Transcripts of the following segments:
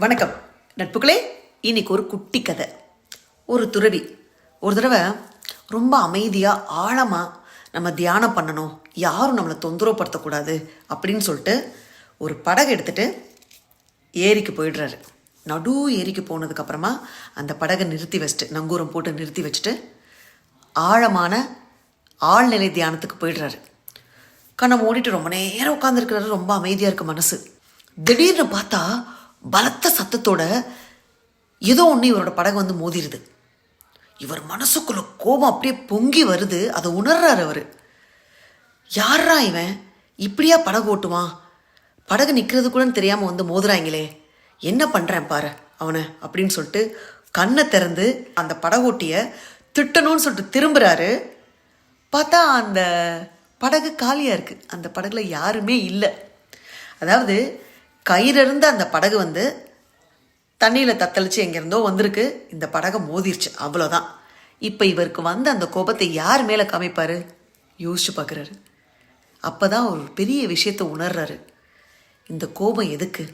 வணக்கம். நட்புகளே இன்னைக்கு ஒரு குட்டி கதை. ஒரு துறவி. ஒரு தடவை ரொம்ப அமைதியாக ஆழமாக நம்ம தியானம் பண்ணணும். யாரும் நம்மளை தொந்தரவுப்படுத்தக்கூடாது அப்படின்னு சொல்லிட்டு ஒரு படகு எடுத்துகிட்டு ஏரிக்கு போயிடுறாரு. நடு ஏரிக்கு போனதுக்கப்புறமா அந்த படகை நிறுத்தி வச்சுட்டு நங்கூரம் போட்டு நிறுத்தி வச்சுட்டு ஆழமான ஆழ்நிலை தியானத்துக்கு போயிடுறாரு. கண்ணை மூடிட்டு ரொம்ப நேரம் உட்காந்துருக்கிறாரு ரொம்ப அமைதியாக இருக்கு மனசு. திடீர்னு பார்த்தா பலத்த சத்தத்தோட ஏதோ ஒன்று இவரோட படகு வந்து மோதிருது. இவர் மனசுக்குள்ள கோபம் அப்படியே பொங்கி வருது. அதை உணர்றார் அவர். யாரா இவன்? இப்படியா படகு ஓட்டுவான்? படகு நிற்கிறது கூட தெரியாமல் வந்து மோதுறாங்களே. என்ன பண்ணுறேன் பாரு அவனை அப்படின்னு சொல்லிட்டு கண்ணை திறந்து அந்த படகோட்டிய திட்டணும்னு சொல்லிட்டு திரும்புறாரு. பார்த்தா அந்த படகு காலியாக இருக்குது அந்த படகுல யாருமே இல்லை. அதாவது கயிறிருந்து அந்த படகு வந்து தண்ணியில் தத்தளிச்சு எங்கேருந்தோ வந்திருக்கு. இந்த படகை மோதிருச்சு. அவ்வளோதான் இப்போ இவருக்கு வந்த அந்த கோபத்தை யார் மேலே காமிப்பார்? யோசிச்சு பார்க்குறாரு அப்போ தான் ஒரு பெரிய விஷயத்தை உணர்றாரு. இந்த கோபம் எதுக்கு?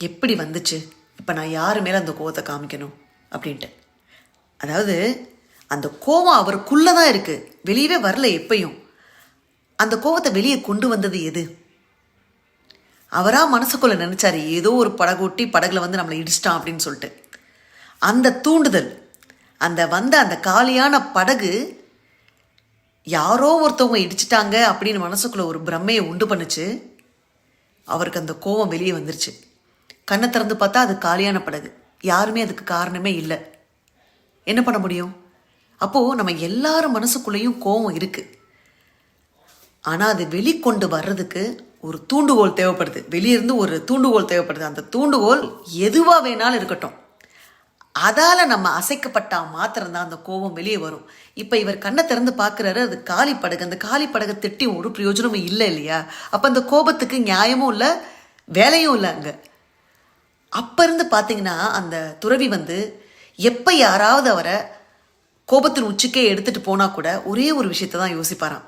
எப்படி வந்துச்சு? இப்போ நான் யார் மேலே அந்த கோபத்தை காமிக்கணும்? அப்படின்ட்டு. அதாவது அந்த கோபம் அவருக்குள்ளே தான் இருக்குது வெளியவே வரல எப்பையும். அந்த கோபத்தை வெளியே கொண்டு வந்தது எது? அவரா மனசுக்குள்ள நினைச்சாரு ஏதோ ஒரு படகோட்டி படகுல வந்து நம்மளை இடிச்சிட்டான் அப்படின்னு சொல்லிட்டு. அந்த தூண்டுதல் அந்த வந்த அந்த காலியான படகு யாரோ ஒருத்தவங்க இடிச்சிட்டாங்க அப்படின்னு மனசுக்குள்ள ஒரு பிரம்மையை உண்டு பண்ணுச்சு. அவருக்கு அந்த கோபம் வெளியே வந்துருச்சு. கண்ணை திறந்து பார்த்தா அது காலியான படகு. யாருமே அதுக்கு காரணமே இல்லை. என்ன பண்ண முடியும்? அப்போது நம்ம எல்லாரும் மனசுக்குள்ளேயும் கோவம் இருக்குது ஆனால் அது வெளிக்கொண்டு வர்றதுக்கு ஒரு தூண்டுகோல் தேவைப்படுது. வெளியிருந்து ஒரு தூண்டுகோல் தேவைப்படுது. அந்த தூண்டுகோல் எதுவாக வேணாலும் இருக்கட்டும். அதால் நம்ம அசைக்கப்பட்டா மாத்திரம்தான் அந்த கோபம் வெளியே வரும். இப்போ இவர் கண்ணை திறந்து பார்க்குறாரு அது காலி படகு. அந்த காலி படகை திட்டி ஒரு பிரயோஜனமும் இல்லை இல்லையா? அப்போ அந்த கோபத்துக்கு நியாயமும் இல்லை வேலையும் இல்லை அங்கே. அப்போ இருந்து பார்த்தீங்கன்னா அந்த துறவி வந்து எப்போ யாராவது அவரை கோபத்தின் உச்சிக்கே எடுத்துகிட்டு போனால் கூட ஒரே ஒரு விஷயத்தை தான் யோசிப்பாராம்.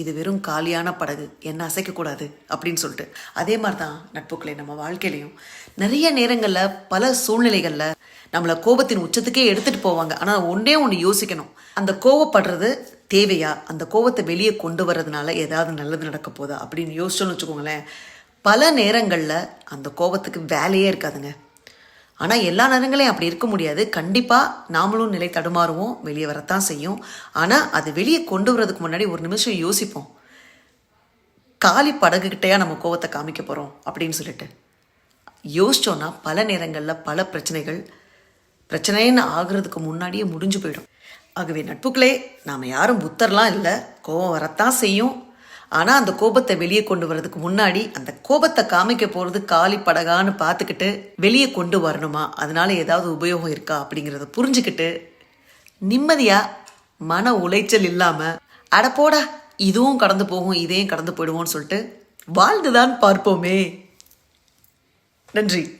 இது வெறும் காலியான படகு என்ன அசைக்கக்கூடாது அப்படின்னு சொல்லிட்டு. அதே மாதிரி தான் நட்புக்களை நம்ம வாழ்க்கையிலையும். நிறைய நேரங்களில் பல சூழ்நிலைகளில் நம்மளை கோபத்தின் உச்சத்துக்கே எடுத்துகிட்டு போவாங்க. ஆனால் ஒன்றே ஒன்று யோசிக்கணும். அந்த கோவப்படுறது தேவையா? அந்த கோவத்தை வெளியே கொண்டு வர்றதுனால ஏதாவது நல்லது நடக்க போதா? அப்படின்னு யோசிச்சோன்னு வச்சுக்கோங்களேன். பல நேரங்களில் அந்த கோபத்துக்கு வேலையே இருக்காதுங்க. ஆனால் எல்லா நேரங்களையும் அப்படி இருக்க முடியாது. கண்டிப்பாக நாமளும் நிலை தடுமாறுவோம். வெளியே வரத்தான் செய்யும். ஆனால் அது வெளியே கொண்டு வரதுக்கு முன்னாடி ஒரு நிமிஷம் யோசிப்போம். காலி படகுகிட்டையா நம்ம கோவத்தை காமிக்க போகிறோம் அப்படின்னு சொல்லிட்டு. யோசிச்சோன்னா பல நேரங்களில் பல பிரச்சனைகள் பிரச்சனைன்னு ஆகுறதுக்கு முன்னாடியே முடிஞ்சு போயிடும். ஆகவே நட்புக்களே நாம் யாரும் புத்தர்லாம் இல்லை. கோவம் வரத்தான் செய்யும். ஆனால் அந்த கோபத்தை வெளியே கொண்டு வர்றதுக்கு முன்னாடி அந்த கோபத்தை காமிக்க போகிறது காலி படகான்னு பார்த்துக்கிட்டு வெளியே கொண்டு வரணுமா? அதனால ஏதாவது உபயோகம் இருக்கா அப்படிங்கிறத புரிஞ்சுக்கிட்டு நிம்மதியாக மன உளைச்சல் இல்லாமல் அடப்போடா இதுவும் கடந்து போகும் இதையும் கடந்து போயிடுவோம்னு சொல்லிட்டு வாழ்ந்துதான் பார்ப்போமே. நன்றி.